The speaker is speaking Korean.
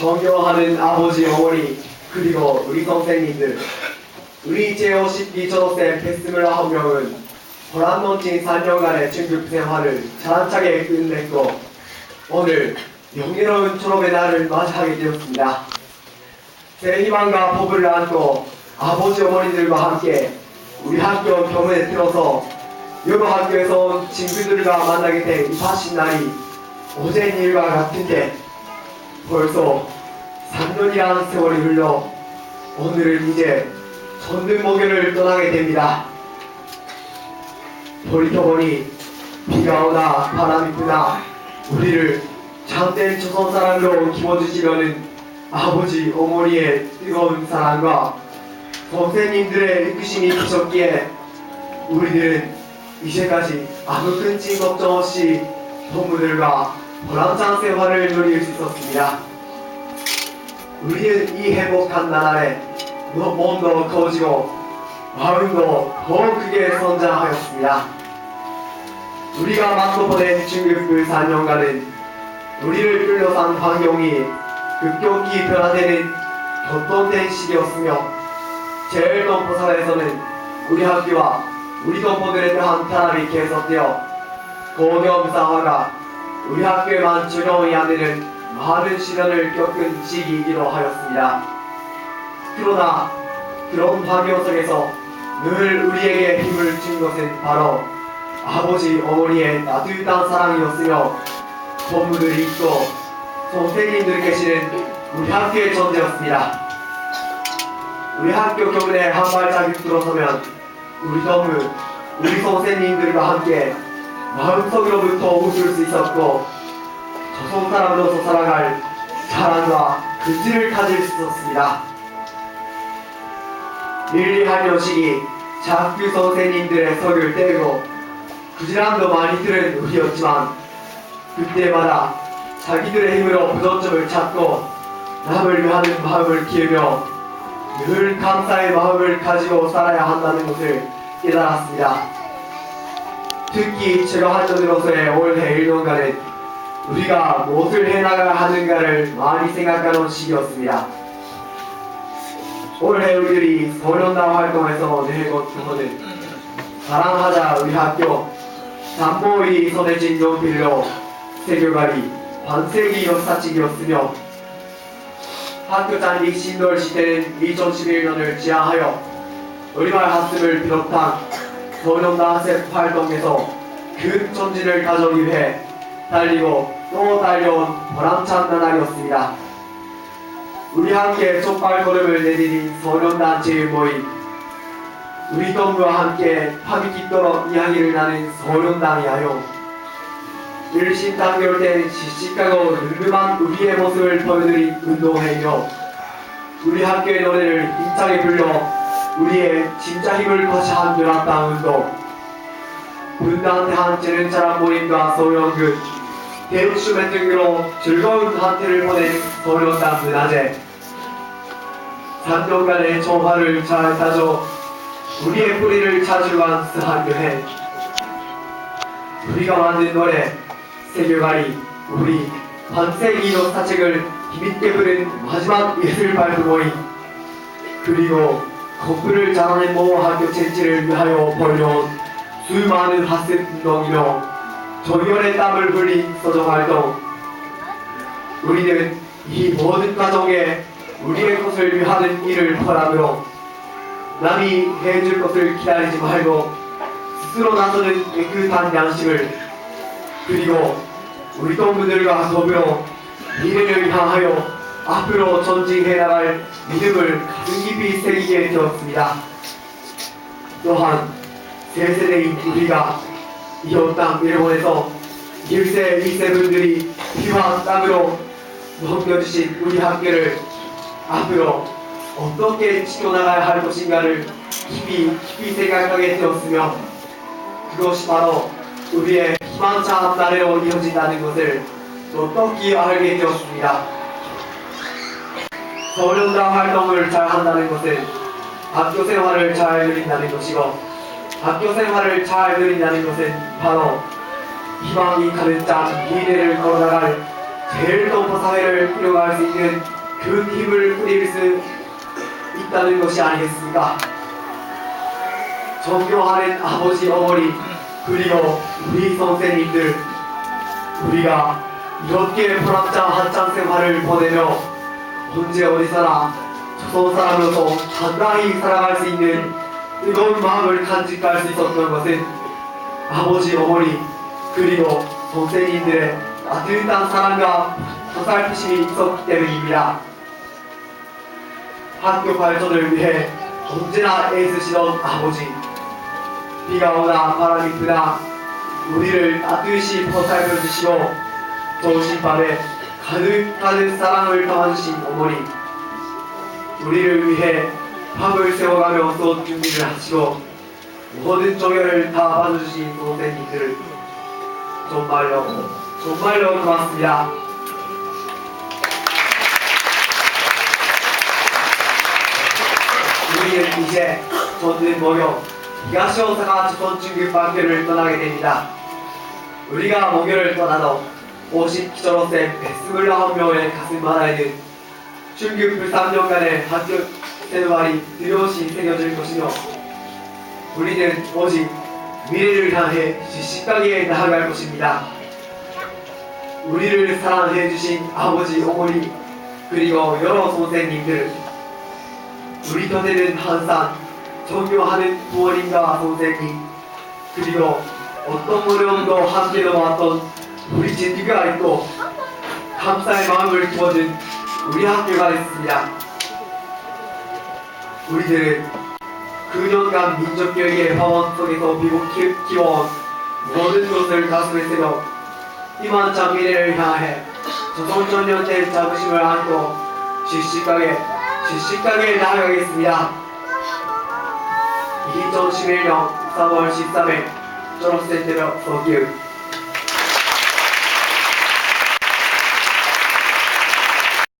존경하는 아버지 어머니 그리고 우리 선생님들 우리 제52 졸업생 패스물라 한 명은 보람 넘친 4년간의 중급 생활을 차근차게 끝냈고 오늘 영예로운 졸업의 날을 맞이하게 되었습니다. 새 희망과 복을 안고 아버지 어머니들과 함께 우리 학교 병원에 들어서 여러 학교에서 온 친구들과 만나게 된이 바신 날이 어제 일과 같은데 벌써 3년이라는 세월이 흘러 오늘은 이제 전등목요를 떠나게 됩니다. 돌이켜보니 비가 오나 바람이 부나 우리를 참된 조선 사람으로 키워주시려는 아버지 어머니의 뜨거운 사랑과 선생님들의 이끄심이 계셨기에 우리들은 이제까지 아무 끈질 걱정 없이 동무들과 보람찬 생활을 누릴 수 있었습니다. 우리는 이 행복한 나날에 너- 몸도 커지고 마음도 더 크게 성장하였습니다. 우리가 맞고 보낸 중급 그 4년간은 우리를 끌려산 환경이 급격히 변화되는 격동된 시기였으며 제일 동포사에서는 우리 학교와 우리 동포들에 대한 탄압이 계속되어 고교무사화가 우리 학교에만 적용이 안 되는 많은 시련을 겪은 시기이기도 하였습니다. 그러나 그런 환경 속에서 늘 우리에게 힘을 준 것은 바로 아버지 어머니의 따뜻한 사랑이었으며 본부들이 있고 선생님들이 계시는 우리 학교의 존재였습니다. 우리 학교 교문에 한 발자국 들어서면 우리 동무, 우리 선생님들과 함께 마음속으로부터 웃을 수 있었고 조선 사람으로서 살아갈 자랑과 근질을 가질 수 있었습니다. 요식이 작두 선생님들의 석을 떼고 부지런도 많이 들은 우리였지만 그때마다 자기들의 힘으로 부족점을 찾고 남을 위하는 마음을 키우며 늘 감사의 마음을 가지고 살아야 한다는 것을 깨달았습니다. 특히 제가 한전으로서의 올해 1년간은 우리가 무엇을 해나가야 하는가를 많이 생각하는 시기였습니다. 올해 우리들이 소년단 활동에서 내고 그거는 사랑하자 우리 학교 담보의 선해진 연필로 세교가리 반세기 역사책이었으며 학교 단위 신돌 시대는 2011년을 지향하여 우리말 학습을 비롯한 소년단 학습 활동에서 큰 전진을 가져오기 위해 달리고 또 달려온 보람찬 나날이었습니다. 우리 함께 촛발 걸음을 내디딘 소년단 제일 모임. 우리 동무와 함께 밤이 깊도록 이야기를 나눈 소년단 야용 일심 단결된 씩씩하고 늠름한 우리의 모습을 보여드린 운동회이며 우리 학교의 노래를 힘차게 불러 우리의 진짜 힘을 거시한 연합당 운동. 분당한테 한 재능자랑 모임과 소연극 대우슈맨 등으로 즐거운 한때를 보낸 소년단 문화제 3년간의 조화를 잘 따져 우리의 뿌리를 찾으러 간 스한교회. 우리가 만든 노래 세계관이 우리 반세기 역사책을 힘있게 부른 마지막 예술 발표 모임 그리고 공부를 잘하는 모호 학교 체질을 위하여 벌려온 수많은 학습 운동이며 조연의 땀을 흘린 서정 활동 우리는 이 모든 과정에 우리의 것을 위하는 일을 허락으로 남이 해줄 것을 기다리지 말고 스스로 나서는 깨끗한 양심을 그리고 우리 동무들과 더불어 미래를 향하여 앞으로 전진해 나갈 믿음을 가슴 깊이 새기게 되었습니다. 또한 세 세대인 우리가 이웃 땅 일본에서 1세, 2세 분들이 피와 땀으로 넘겨주신 우리 학교를 앞으로 어떻게 지켜나가야 할 것인가를 깊이 깊이 생각하게 되었으며 그것이 바로 우리의 희망찬 나래로 이어진다는 것을 어떻게 알게 되었습니다. 서울연당 활동을 잘 한다는 것은 학교 생활을 잘 누린다는 것이고 학교 생활을 잘 누린다는 것은 바로 희망이 가득 찬 미래를 걸어나갈 제일 높은 사회를 이뤄갈 수 있는 그 힘을 뿌릴 수 있다는 것이 아니겠습니까? 존경하는 아버지 어머니 그리고 우리 선생님들 우리가 이렇게 보람찬 한창 생활을 보내며 언제 어디서나 조선 사람으로서 당당히 살아갈 수 있는 뜨거운 마음을 간직할 수 있었던 것은 아버지 어머니 그리고 선생님들의 따뜻한 사랑과 보살피심이 있었기 때문입니다. 학교 발전을 위해 언제나 애쓰시던 아버지 비가 오나 바람이 부나 우리를 따뜻이 보살펴 주시고 좋으신 밤에 가득가득 사랑을 담아주신 어머니 우리를 위해 학을 세워가며 또 준비를 하시고 모든 조회를 다 받아주신 선생님들 정말로 정말로 고맙습니다. 우리는 이제 전진 목요 이가시 오사가 지선 중급 반교를 떠나게 됩니다. 우리가 목요를 떠나도 50기저로세 129명의 가슴 하나에는 중급 3년간의 학교 생활이 두려시 새겨질 것이며 우리는 오직 미래를 향해 시시하게 나아갈 것입니다. 우리를 사랑해 주신 아버지, 어머니 그리고 여러 선생님들 우리 곁에는 항상 존경하는 부모님과 선생님 그리고 어떤 어려움도 함께 넘어왔던 우리 진주가 있고 감사의 마음을 부어준 우리 학교가 있습니다. 우리들은 9년간 민족교육의 화원 속에서 키- 키워온 모든 것을 가슴에 새겨 희망찬 미래를 향해 조선전년대 자부심을 안고 시시하게 시시하게 나아가겠습니다. 2011년 3월 13일 졸업생 되며 서기우